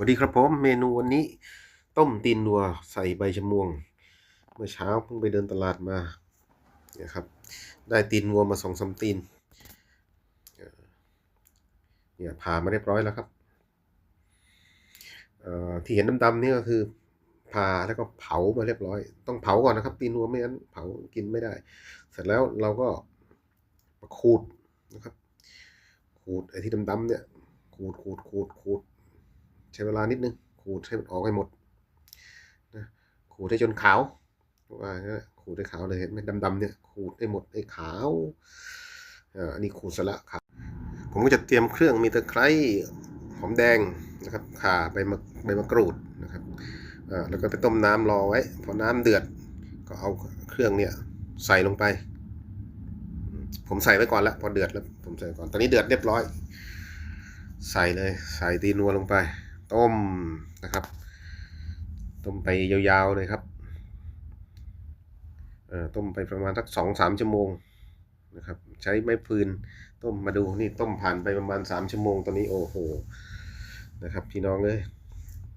วัสดีครับผมเมนูวันนี้ ต้มตีนวัวใส่ใบชะมวง เมื่อเช้าเพิ่งไปเดินตลาดมาเนี่ยครับ ได้ตีนวัวมาสองสามตีนเนี่ยผ่ามาเรียบร้อยแล้วครับที่เห็นดำๆนี่ก็คือผ่าแล้วก็เผามาเรียบร้อย ต้องเผาก่อนนะครับ ตีนวัวไม่งั้นเผากินไม่ได้ เสร็จแล้วเราก็มาขูดนะครับ ขูดไอ้ที่ดำๆเนี่ยขูดขูดขูดขูด ช้เวลานิดนึงขูดให้มันออกให้หมดนะขูดให้จนขาวว่าขูดให้ขาวเลยเห็นไหมดำๆเนี่ยขูดให้หมดให้ขาวอันนี้ขูดเสร็จละครับผมก็จะเตรียมเครื่องมีตะไคร้หอมแดงนะครับข่าใบมะใบมะกรูดนะครับแล้วก็ไปต้มน้ำรอไว้ พอน้ำเดือด ก็เอาเครื่องเนี่ยใส่ลงไป ผมใส่ไว้ก่อนแล้วพอเดือดแล้วผมใส่ก่อนตอนนี้เดือดเรียบร้อย ใส่เลยใส่ตีนัวลงไป ต้มนะครับ ต้มไปยาวๆเลยครับต้มไปประมาณสักสองสามชั่วโมงนะครับ ใช้ไม้ฟืนต้มมาดูนี่ต้มผ่านไปประมาณสามชั่วโมงตอนนี้โอ้โหนะครับ พี่น้องเลย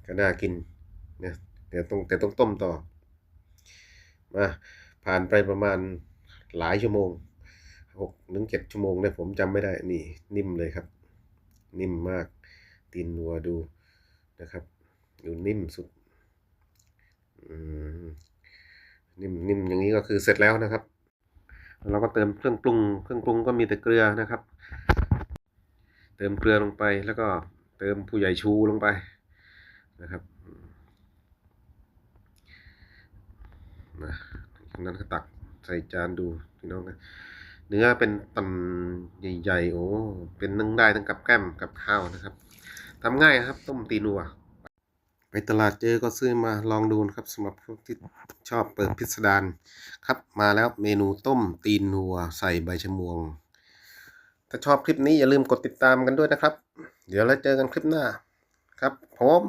ก็น่ากินเนี่ยเดี๋ยวต้องแต่ต้องต้มต่อมาผ่านไปประมาณหลายชั่วโมงหกถึงเจ็ดชั่วโมงเนี่ยผมจำไม่ได้นี่นิ่มเลยครับ นิ่มมากตีนวัวดู นะครับอยู่นิ่มสุดนิ่มนิ่มอย่างนี้ก็คือเสร็จแล้วนะครับ เราก็เติมเครื่องปรุง เครื่องปรุงก็มีแต่เกลือนะครับ เติมเกลือลงไปแล้วก็เติมผู้ใหญ่ชูลงไปนะครับนะจากนั้นก็ตักใส่จานดูพี่น้องนะเนื้อเป็นตันใหญ่ๆโอ้เป็นนึ่งได้ทั้งกับแก้มกับข้าวนะครับ ทำง่ายครับ ต้มตีนัว ไปตลาดเจอก็ซื้อมาลองดูนะครับสำหรับพวกที่ชอบเปิดพิสดารครับมาแล้วเมนูต้มตีนนัว ใส่ใบชะมวง ถ้าชอบคลิปนี้อย่าลืมกดติดตามกันด้วยนะครับ เดี๋ยวเราเจอกันคลิปหน้าครับผม